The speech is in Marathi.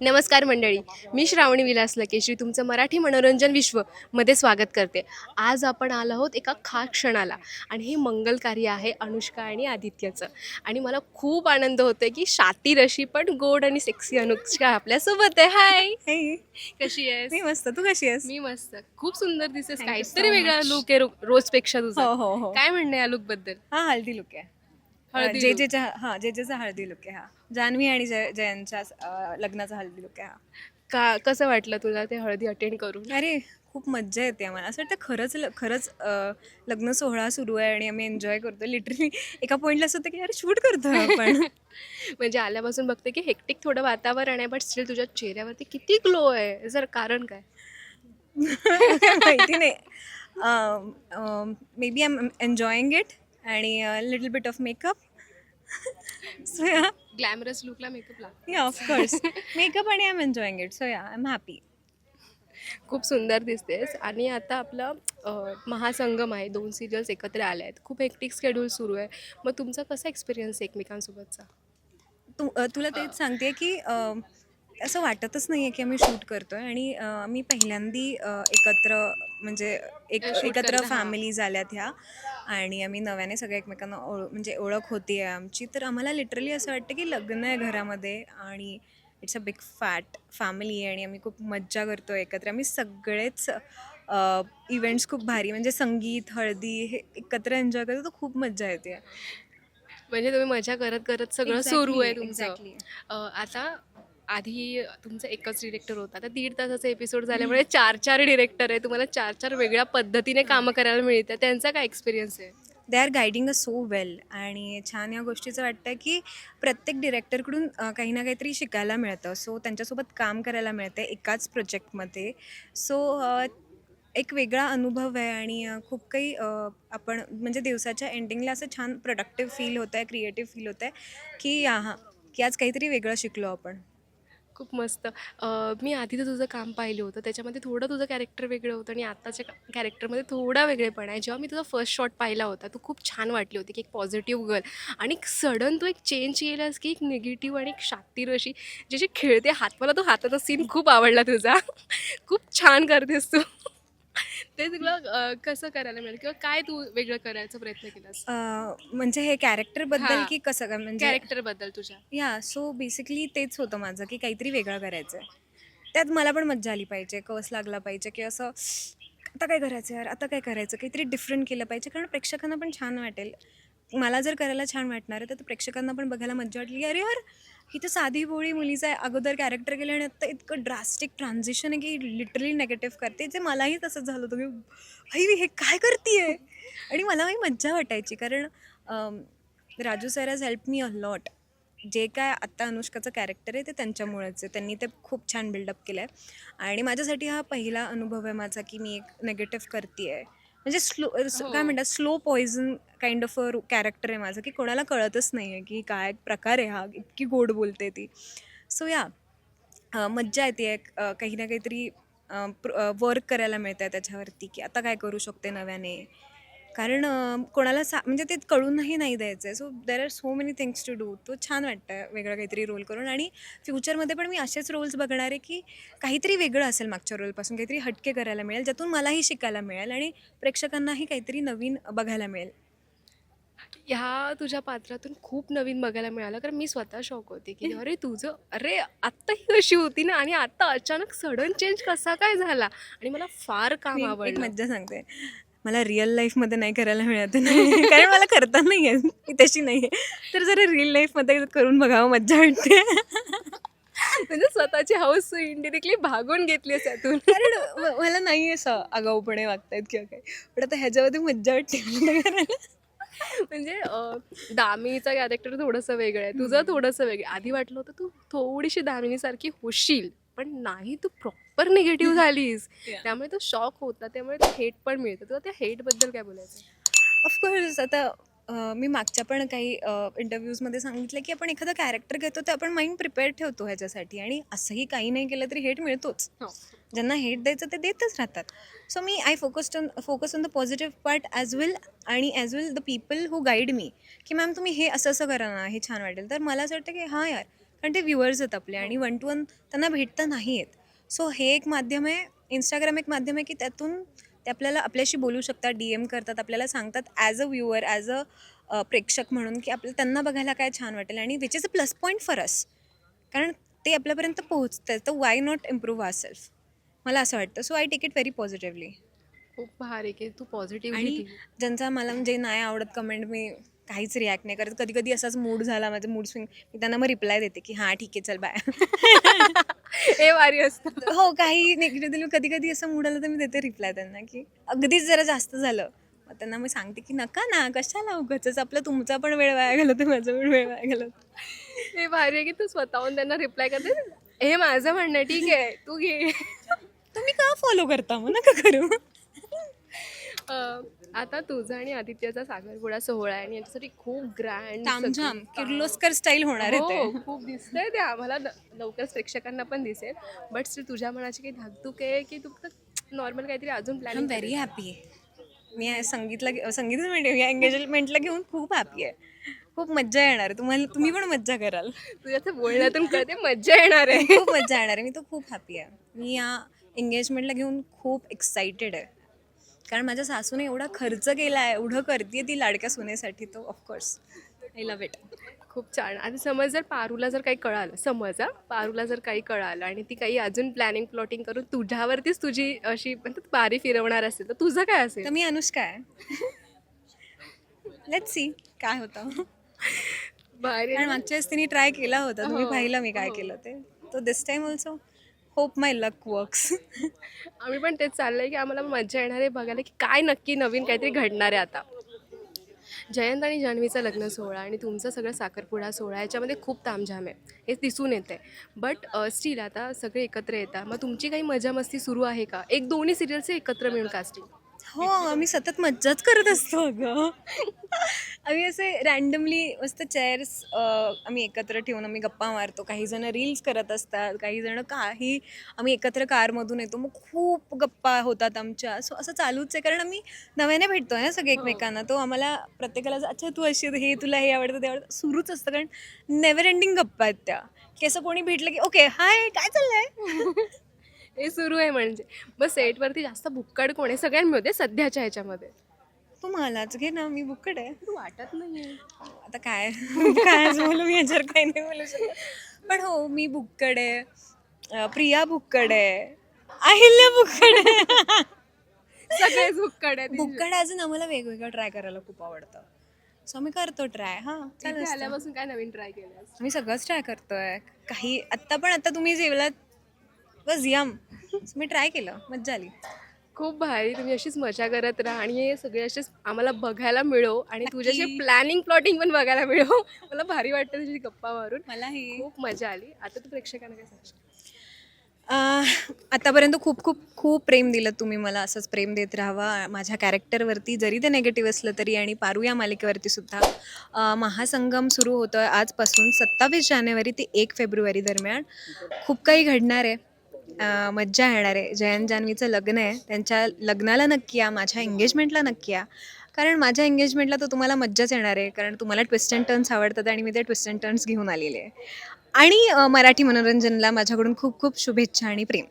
नमस्कार मंडळी मी श्रावणी विलास लकेश्री तुमचं मराठी मनोरंजन विश्वमध्ये स्वागत करते. आज आपण आलो आहोत एका खास क्षणाला आणि हे मंगल कार्य आहे अनुष्का आणि आदित्यचं. आणि मला खूप आनंद होतोय की शातीर अशी पण गोड आणि सेक्सी अनुष्का आपल्यासोबत आहे. हाय हे कशी आहेस? मी मस्त. तू कशी आहेस? मी मस्त. खूप सुंदर you काहीतरी वेगळा. लुक आहे रोजपेक्षा हो तुझा. हो हो काय म्हणणं या लुकबद्दल? हा हळदी लुक आहे. हळदी जे look. जेचा हा जे जेचा हळदी लुक आहे हा. जान्हवी आणि जय जयंतच्या अं, लग्नाचा हळदी लुक आहे हा. का कसं वाटलं तुला ते हळदी अटेंड करून? अरे खूप मज्जा येते आम्हाला. असं वाटतं खरंच ल- खरंच अं, लग्न सोहळा सुरू आहे आणि आम्ही एन्जॉय करतो लिटरली एका पॉईंटला असं होतं की अरे शूट करतो आपण. म्हणजे आल्यापासून बघते की हेक्टिक थोडं वातावरण आहे बट स्टील तुझ्या चेहऱ्यावरती किती ग्लो आहे? जर कारण काय? माहिती नाही. May be I am enjoying it आणि little bit of makeup so या ग्लॅमरस लुकला मेकअप लागतो या ऑफकोर्स मेकअप आणि I am enjoying it so yeah I am happy खूप सुंदर दिसतेस. आणि आता आपलं अं, महासंगम आहे. दोन सिरियल्स एकत्र आल्या आहेत. खूप हेक्टिक शेड्यूल सुरू आहे. मग तुमचा कसा एक्सपिरियन्स आहे एकमेकांसोबतचा? तू अ, तुला तेच सांगते की अ, असं वाटतच नाही आहे की आम्ही शूट करतोय आणि अ, आम्ही पहिल्यांदी एकत्र म्हणजे एक एकत्र करता. फॅमिलीज आल्यात ह्या आणि आम्ही नव्याने सगळ्या एकमेकांना ओळ म्हणजे ओळख होती आहे आमची. तर आम्हाला लिटरली असं वाटतं की लग्न आहे घरामध्ये आणि it's a big fat family आहे आणि आम्ही खूप मज्जा करतो एकत्र. आम्ही सगळेच इव्हेंट्स खूप भारी म्हणजे संगीत हळदी हे एकत्र एन्जॉय करतो तर खूप मज्जा येते. म्हणजे तुम्ही मजा करत करत सगळं सुरू आहे तुमचं. आता आधी तुमचा एकच डिरेक्टर होता. तर दीड तासाचा एपिसोड झाल्यामुळे चार चार डिरेक्टर आहे. तुम्हाला चार चार वेगळ्या पद्धतीने कामं करायला मिळतं त्यांचा काय एक्सपिरियन्स आहे? They are guiding us so well आणि छान या गोष्टीचं वाटतं की प्रत्येक डिरेक्टरकडून काही ना काहीतरी शिकायला मिळतं. सो त्यांच्यासोबत काम करायला मिळतं एकाच प्रोजेक्टमध्ये सो एक वेगळा अनुभव आहे आणि खूप काही आपण म्हणजे दिवसाच्या एंडिंगला असं छान प्रोडक्टिव्ह फील होतं आहे क्रिएटिव्ह फील होतं आहे की हां की आज काहीतरी वेगळं शिकलो आपण. खूप मस्त. मी आधी तर तुझं काम पाहिलं होतं. त्याच्यामध्ये थोडं तुझं कॅरेक्टर वेगळं होतं आणि आत्ताच्या कॅरेक्टरमध्ये थोडा वेगळेपण आहे. जेव्हा मी तुझा फर्स्ट शॉट पाहिला होता तू खूप छान वाटली होती की एक पॉझिटिव्ह गर्ल आणि सडन तू एक चेंज केलास की एक निगेटिव्ह आणि एक शातीर अशी जी खेळते हात मला तो हाताचा सीन खूप आवडला तुझा. खूप छान करतेस तू. ते तुला कसं करायला मिळेल? किंवा काय तू वेगळं करायचा प्रयत्न केलास? म्हणजे हे कॅरेक्टरबद्दल हां. की कसं काय? म्हणजे कॅरेक्टरबद्दल तुझ्या. या सो बेसिकली तेच होतं माझं की काहीतरी वेगळं करायचं त्यात मला पण मज्जा आली पाहिजे कस लागला पाहिजे की असं आता काय करायचं यार? आता काय करायचं? काहीतरी डिफरंट केलं पाहिजे कारण प्रेक्षकांना पण छान वाटेल. मला जर करायला छान वाटणार आहे तर प्रेक्षकांना पण बघायला मज्जा वाटली. की अरे यार ही तर साधी बोळी मुलीचं आहे अगोदर कॅरेक्टर केलं आणि आता इतकं ड्रास्टिक ट्रान्झिशन आहे की लिटरली नेगेटिव्ह करते. जे मलाही तसंच झालं होतं की भाई हे काय करते आणि मला ही मज्जा वाटायची कारण Raju sir has help me a lot जे काय आत्ता अनुष्काचं कॅरेक्टर आहे ते त्यांच्यामुळेच आहे. त्यांनी ते खूप छान बिल्डअप केलं आहे आणि माझ्यासाठी हा पहिला अनुभव आहे माझा की मी एक नेगेटिव्ह करते आहे म्हणजे स्लो काय म्हणतात slow poison kind of a character आहे माझं की कोणाला कळतच नाही आहे की काय प्रकार आहे हा इतकी गोड बोलते ती. सो या मज्जा येते काही ना काहीतरी वर्क करायला मिळतं आहे त्याच्यावरती की आता काय करू शकते नव्याने? कारण कोणाला सा म्हणजे ते कळूनही नाही द्यायचं आहे so there are so many things to do तो छान वाटतं वेगळं काहीतरी रोल करून. आणि फ्युचरमध्ये पण मी असेच रोल्स बघणार आहे की काहीतरी वेगळं असेल मागच्या रोलपासून काहीतरी हटके करायला मिळेल ज्यातून मलाही शिकायला मिळेल आणि प्रेक्षकांनाही काहीतरी नवीन बघायला मिळेल. ह्या तुझ्या पात्रातून खूप नवीन बघायला मिळालं. कारण मी स्वतः शॉक होते की अरे तुझं अरे आत्ता ही कशी होती ना आणि आता अचानक सडन चेंज कसा काय झाला? आणि मला फार काम आवडलं. मज्जा सांगते. मला रिअल लाईफमध्ये नाही करायला मिळत नाही. कारण मला करता नाही आहे मी तशी नाही आहे तर जरा रिअल लाईफमध्ये करून बघावं मज्जा वाटते. म्हणजे स्वतःची हाऊस इंडिरेक्टली भागून घेतली त्यातून. कारण मला नाही असं आगाऊपणे वागतायत किंवा काय. पण आता ह्याच्यामध्ये मज्जा वाटते. म्हणजे दामिनीचा कॅरेक्टर थोडंसं वेगळं आहे. तुझं थोडंसं वेगळं. आधी वाटलं होतं तू थोडीशी दामिनीसारखी होशील. पण नाही तू प्रॉपर निगेटिव्ह झालीस. त्यामुळे तो शॉक होता त्यामुळे ते हेट पण मिळतं. तुला त्या हेटबद्दल काय बोलायचं? ऑफकोर्स आता मी मागच्या पण काही इंटरव्ह्यूजमध्ये सांगितलं की आपण एखादं कॅरेक्टर घेतो ते आपण माइंड प्रिपेअर ठेवतो ह्याच्यासाठी. आणि असंही काही नाही केलं तरी हेट मिळतोच. ज्यांना हेट द्यायचं ते देतच राहतात. So me I focused on focus on the positive part as well आणि as well the people who guide me की मॅम तुम्ही हे असं असं करा ना हे छान वाटेल. तर मला असं वाटतं की हां यार कारण ते व्ह्युअर्स आहेत आपले आणि वन टू वन त्यांना भेटता नाही आहेत सो हे एक माध्यम आहे. इंस्टाग्राम एक माध्यम आहे की त्यातून ते आपल्याला आपल्याशी बोलू शकतात डी एम करतात आपल्याला सांगतात as a viewer as a प्रेक्षक म्हणून की आपल्याला त्यांना बघायला काय छान वाटेल आणि which is a plus point for us कारण ते आपल्यापर्यंत पोहोचतं तर why not improve our self मला असं वाटतं. So I take it very positively खूप भारी की तू पॉझिटिव्ह आणि ज्यांचा मला म्हणजे नाही आवडत कमेंट मी काहीच रिॲक्ट नाही करत. कधी कधी असाच मूड झाला माझा मूड स्विंग मी त्यांना मग रिप्लाय देते की हां ठीक आहे चल बाय हे भारी असतं. हो काही निगेटिव्ह कधी कधी असं मूड आलं तर मी देते रिप्लाय त्यांना की अगदीच जरा जास्त झालं. मग त्यांना मी सांगते की नका ना कशाला उगाच आपलं तुमचा पण वेळ वाया घालत माझा पण वेळ वाया घालत हे भारी आहे की तू स्वतःहून त्यांना रिप्लाय करते. हे माझं म्हणणं ठीक आहे तू घे. तुम्ही का फॉलो करता? मग नका करू. आता तुझा आणि आदित्याचा साखरपुडा सोहळा आहे आणि याच्यासाठी खूप ग्रँड तामझाम किर्लोस्कर स्टाईल होणार आहे ते. हो खूप दिसतंय ते. आम्हाला ल- लवकरच प्रेक्षकांना पण दिसेल. बट स्टिल तुझ्या मनाची काही धाकधूक आहे की तू फक्त नॉर्मल काहीतरी अजून I am planning very happy आहे. मी या संगीतला घे- संगीत म्हणजे या एंगेजमेंटला घेऊन खूप हॅपी आहे. खूप मज्जा येणार आहे. तुम्हाला तुम्ही पण मज्जा कराल. तुझ्या बोलण्यातून कळते मज्जा येणार आहे. खूप मज्जा येणार आहे. मी तो खूप हॅपी आहे. मी या एंगेजमेंटला घेऊन खूप एक्साइटेड आहे. कारण माझ्या सासूने एवढा खर्च केला आहे एवढं करते ती लाडक्या सुनेसाठी तो ऑफकोर्स आय लव्ह इट खूप छान. आता समज जर पारूला जर काही कळालं समज हा पारूला जर काही कळालं आणि ती काही अजून प्लॅनिंग प्लॉटिंग करून तुझ्यावरतीच तुझी अशी म्हणतात बारी फिरवणार असेल तर तुझं काय असेल? तर मी अनुष्का आहे. लेट सी काय होतं. कारण मागच्या वेळेस तिने ट्राय केला होता तुम्ही हो, पाहिलं मी काय हो. केलं ते. तो this time also hope my luck works आम्ही पण तेच चाललंय की आम्हाला मजा येणार आहे बघायला की काय नक्की नवीन काहीतरी घडणार आहे आता. जयंत आणि जान्हवीचा लग्न सोहळा आणि तुमचा सगळं साखरपुडा सोहळा याच्यामध्ये खूप तामझाम आहे. हे दिसून येतं आहे बट स्टील आता सगळे एकत्र येतात. मग तुमची काही मजा मस्ती सुरू आहे का? एक दोन्ही सिरियलचे एकत्र मिळून कास्टिंग हो आम्ही सतत मज्जाच करत असतो अगं. आम्ही असे रँडमली मस्त चेअर्स आम्ही एकत्र ठेवून आम्ही गप्पा मारतो. काही जण रील्स करत असतात काही जण काही आम्ही एकत्र कारमधून येतो. मग खूप गप्पा होतात आमच्या. सो असं चालूच आहे. कारण आम्ही नव्याने भेटतोय ना सगळे एकमेकांना. तो आम्हाला प्रत्येकाला असं, अच्छा तू अशी हे तुला हे आवडतं ते आवडतं. सुरूच असतं. कारण नेवर एंडिंग गप्पा आहेत त्या. की असं कोणी भेटलं की ओके हाय काय चाललंय? हे सुरू आहे म्हणजे. मग सेटवरती जास्त भुक्कड कोण आहे? सगळ्यांमध्ये सध्याच्या ह्याच्यामध्ये. तू मलाच घे ना मी बुकड आहे. तू वाटत नाही आता काय काय बोलू? मी याच्यावर काही नाही बोलू शकत. पण हो मी बुक्कड आहे. अं, प्रिया बुक्कड आहे. अहिल्या बुक्कड आहे. सगळेच भुक्कड आहेत. बुक्कड अजून आम्हाला वेगवेगळं ट्राय करायला खूप आवडतं. सो आम्ही करतो ट्राय हां चालेल. आल्यापासून काय नवीन ट्राय केलं आम्ही सगळंच ट्राय करतोय. काही आत्ता पण आता तुम्ही जेवलात बस यम. मी ट्राय केलं. मज्जा आली. खूप भारी. तुम्ही अशीच मजा करत राहा आणि हे सगळे असेच आम्हाला बघायला मिळो आणि तुझ्याशी. प्लॅनिंग प्लॉटिंग पण बघायला मिळो. मला भारी वाटतं तुझी गप्पा मारून. मलाही. खूप मजा आली. आता तू प्रेक्षकांना काय सांगशील? आतापर्यंत खूप खूप खूप प्रेम दिलं तुम्ही मला. असंच प्रेम देत राहावा. माझ्या कॅरेक्टरवरती जरी ते नेगेटिव्ह असलं तरी आणि पारू या मालिकेवरती सुद्धा महासंगम सुरू होतो आहे आजपासून सत्तावीस जानेवारी ते एक फेब्रुवारी दरम्यान. खूप काही घडणार आहे. मज्जा येणार आहे. जयंत जान्हवीचं लग्न आहे. त्यांच्या लग्नाला नक्की या माझ्या एंगेजमेंटला नक्की या. कारण माझ्या एंगेजमेंटला तर तुम्हाला मज्जाच येणार आहे. कारण तुम्हाला ट्विस्ट अँड टर्न्स आवडतात आणि मी ते ट्विस्ट अँड टर्न्स घेऊन आलेले आहे. आणि मराठी मनोरंजनला माझ्याकडून खूप खूप शुभेच्छा आणि प्रेम.